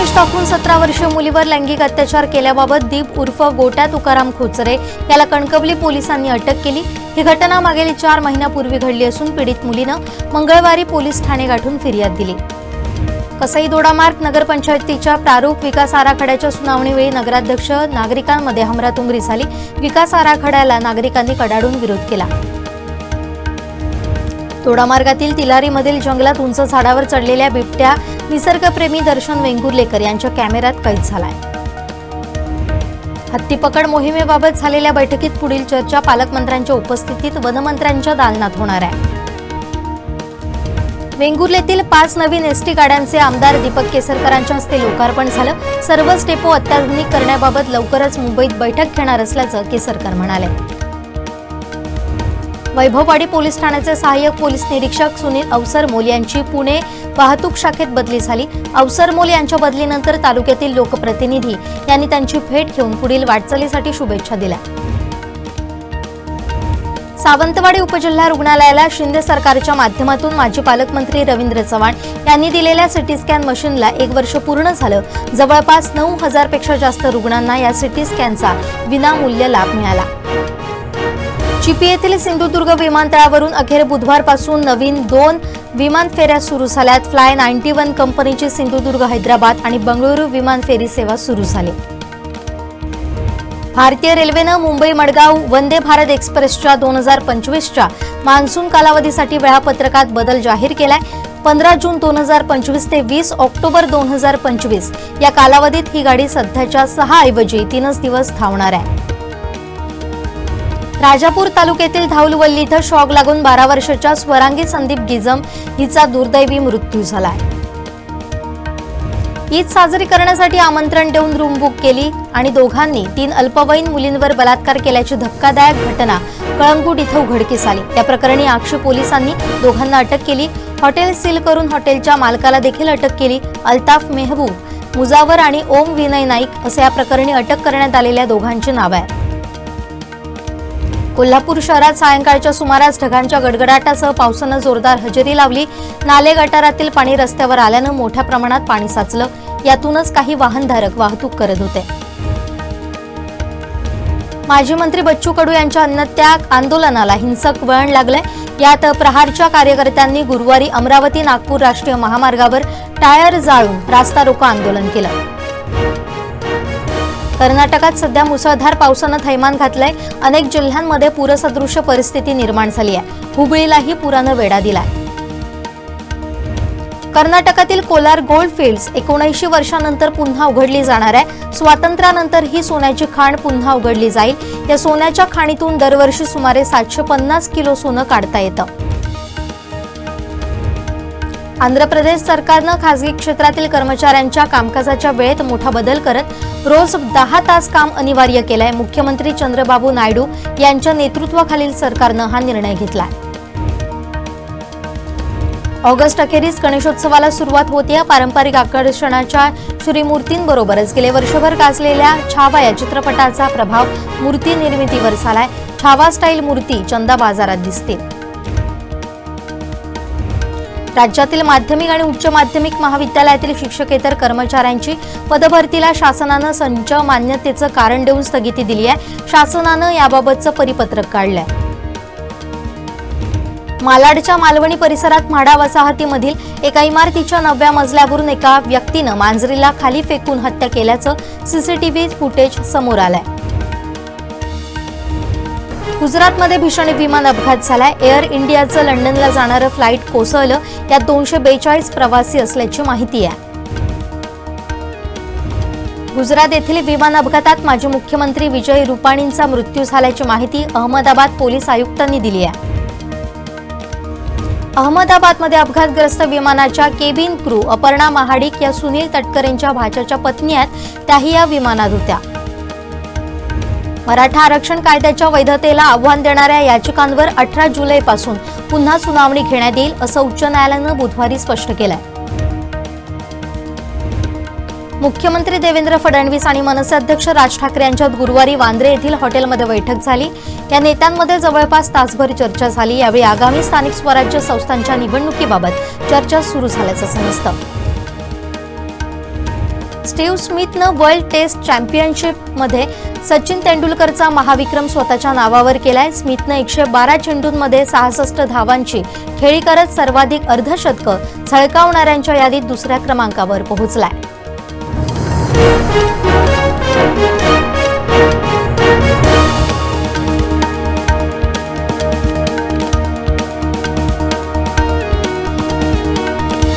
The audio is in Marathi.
टाकून सतरा वर्षीय मुलीवर लैंगिक अत्याचार केल्याबाबत दीप उर्फ गोट्या तुकाराम खोचरे याला कणकवली पोलिसांनी अटक केली. ही घटना मागील चार महिन्यापूर्वी घडली असून पीडित मुलीनं मंगळवारी पोलीस ठाणे गाठून फिर्याद दिली. कसई दोडामार्ग नगरपंचायतीच्या प्रारूप विकास आराखड्याच्या सुनावणीवेळी नगराध्यक्ष नागरिकांमध्ये हमरातुमरी झाली. विकास आराखड्याला नागरिकांनी कडाडून विरोध केला. तोडामार्गातील तिलारीमधील जंगलात उंच झाडावर चढलेल्या बिबट्या निसर्गप्रेमी दर्शन वेंगुर्लेकर यांच्या कॅमेऱ्यात कैद झालाय. हत्तीपकड मोहिमेबाबत झालेल्या बैठकीत पुढील चर्चा पालकमंत्र्यांच्या उपस्थितीत वनमंत्र्यांच्या दालनात होणार आहे. वेंगुर्लेतील पाच नवीन एसटी गाड्यांचे आमदार दीपक केसरकरांच्या हस्ते लोकार्पण झालं. सर्वच डेपो अत्याधुनिक करण्याबाबत लवकरच मुंबईत बैठक घेणार असल्याचं केसरकर म्हणाले. वैभववाडी पोलीस ठाण्याचे सहाय्यक पोलीस निरीक्षक सुनील अवसरमोल यांची पुणे वाहतूक शाखेत बदली झाली. अवसरमोल यांच्या बदलीनंतर तालुक्यातील लोकप्रतिनिधी यांनी त्यांची भेट घेऊन पुढील वाटचालीसाठी शुभेच्छा दिल्या. सावंतवाडी उपजिल्हा रुग्णालयाला शिंदे सरकारच्या माध्यमातून माजी पालकमंत्री रवींद्र चव्हाण यांनी दिलेल्या सिटी स्कॅन मशीनला एक वर्ष पूर्ण झालं. जवळपास नऊ हजारपेक्षा जास्त रुग्णांना या सिटी स्कॅनचा विनामूल्य लाभ मिळाला. चिपी येथील सिंधुदुर्ग विमानतळावरून अखेर बुधवारपासून नवीन दोन विमान फेऱ्या सुरू झाल्यात. फ्लाय नाईन्टी वन कंपनीची सिंधुदुर्ग हैदराबाद आणि बंगळुरू विमान फेरी सेवा सुरू झाली. भारतीय रेल्वेनं मुंबई मडगाव वंदे भारत एक्सप्रेसच्या दोन हजार पंचवीसच्या मान्सून कालावधीसाठी वेळापत्रकात बदल जाहीर केलाय. पंधरा जून दोन हजार पंचवीस ते वीस ऑक्टोबर दोन हजार पंचवीस या कालावधीत ही गाडी सध्याच्या सहा ऐवजी तीनच दिवस धावणार आहे. राजापूर तालुक्यातील धाऊलवल्ली इथं शॉक लागून बारा वर्षाच्या स्वरांगी संदीप गिजम हिचा दुर्दैवी मृत्यू झाला ईद साजरी करण्यासाठी आमंत्रण देऊन रूम बुक केली आणि दोघांनी तीन अल्पवयीन मुलींवर बलात्कार केल्याची धक्कादायक घटना कळंगूट इथं उघडकीस आली. त्या प्रकरणी आक्षी पोलिसांनी दोघांना अटक केली. हॉटेल सील करून हॉटेलच्या मालकाला देखील अटक केली. अल्ताफ मेहबूब मुजावर आणि ओम विनय नाईक असे या प्रकरणी अटक करण्यात आलेल्या दोघांची नावं आहेत. कोल्हापूर शहरात सायंकाळच्या सुमारास ढगांच्या गडगडाटासह पावसानं जोरदार हजेरी लावली. नाले गटारातील पाणी रस्त्यावर आल्यानं मोठ्या प्रमाणात पाणी साचलं. यातूनच काही वाहनधारक वाहतूक करत होते. माजी मंत्री बच्चू कडू यांच्या अन्नत्याग आंदोलनाला हिंसक वळण लागलंय. यात प्रहारच्या कार्यकर्त्यांनी गुरुवारी अमरावती नागपूर राष्ट्रीय महामार्गावर टायर जाळून रास्ता रोको आंदोलन केलं. कर्नाटकात सध्या मुसळधार पावसानं थैमान घातलंय. अनेक जिल्ह्यांमध्ये पूरसदृश्य परिस्थिती निर्माण झाली आहे. हुबळीलाही पुरानं वेढा दिलाय. कर्नाटकातील कोलार गोल्ड फील्ड्स एकोणऐंशी वर्षानंतर पुन्हा उघडली जाणार आहे. स्वातंत्र्यानंतर ही सोन्याची खाण पुन्हा उघडली जाईल. या सोन्याच्या खाणीतून दरवर्षी सुमारे सातशे पन्नास किलो सोनं काढता येतं. आंध्र प्रदेश सरकारनं खासगी क्षेत्रातील कर्मचाऱ्यांच्या कामकाजाच्या वेळेत मोठा बदल करत रोज दहा तास काम अनिवार्य केलंय. मुख्यमंत्री चंद्रबाबू नायडू यांच्या नेतृत्वाखालील सरकारनं हा निर्णय घेतलाय. ऑगस्ट अखेरीस गणेशोत्सवाला सुरुवात होते. पारंपरिक आकर्षणाच्या श्रीमूर्तींबरोबरच गेले वर्षभर गाजलेल्या छावा या चित्रपटाचा प्रभाव मूर्ती निर्मितीवर झालाय. छावा स्टाईल मूर्ती चंदा बाजारात दिसतील राज्यातील माध्यमिक आणि उच्च माध्यमिक महाविद्यालयातील शिक्षकेतर कर्मचाऱ्यांची पदभरतीला शासनानं संच मान्यतेचं कारण देऊन स्थगिती दिली आहे. शासनानं याबाबतचं परिपत्रक काढलंय. मालाडच्या मालवणी परिसरात म्हाडा वसाहतीमधील एका इमारतीच्या नवव्या मजल्यावरून एका व्यक्तीनं मांजरीला खाली फेकून हत्या केल्याचं सीसीटीव्ही फुटेज समोर आलंय. गुजरातमध्ये भीषण विमान अपघात झालाय. एअर इंडियाचं लंडनला जाणारं फ्लाईट कोसळलं. त्यात दोनशे बेचाळीस प्रवासी असल्याची माहिती आहे. गुजरात येथील विमान अपघातात माजी मुख्यमंत्री विजय रुपाणींचा मृत्यू झाल्याची माहिती अहमदाबाद पोलीस आयुक्तांनी दिली आहे. अहमदाबादमध्ये अपघातग्रस्त विमानाच्या केबिन क्रू अपर्णा महाडिक या सुनील तटकरेंच्या भाच्याच्या पत्नी आहेत. त्याही या विमानात होत्या. मराठा आरक्षण कायद्याच्या वैधतेला आव्हान देणाऱ्या याचिकांवर अठरा जुलैपासून पुन्हा सुनावणी घेण्यात येईल असं उच्च न्यायालयानं बुधवारी स्पष्ट केलंय. मुख्यमंत्री देवेंद्र फडणवीस आणि मनसे अध्यक्ष राज ठाकरे यांच्यात गुरुवारी वांद्रे येथील हॉटेलमध्ये बैठक झाली. या नेत्यांमध्ये जवळपास तासभर चर्चा झाली. यावेळी आगामी स्थानिक स्वराज्य संस्थांच्या निवडणुकीबाबत चर्चा सुरू झाल्याचं समजतं. स्टीव्ह स्मिथनं वर्ल्ड टेस्ट चॅम्पियनशिपमध्ये सचिन तेंडुलकरचा महाविक्रम स्वतःच्या नावावर केलाय. स्मिथनं एकशे बारा चेंडूंमध्ये सहासष्ट धावांची खेळी करत सर्वाधिक अर्धशतकं झळकावणाऱ्यांच्या यादीत दुसऱ्या क्रमांकावर पोहोचलाय.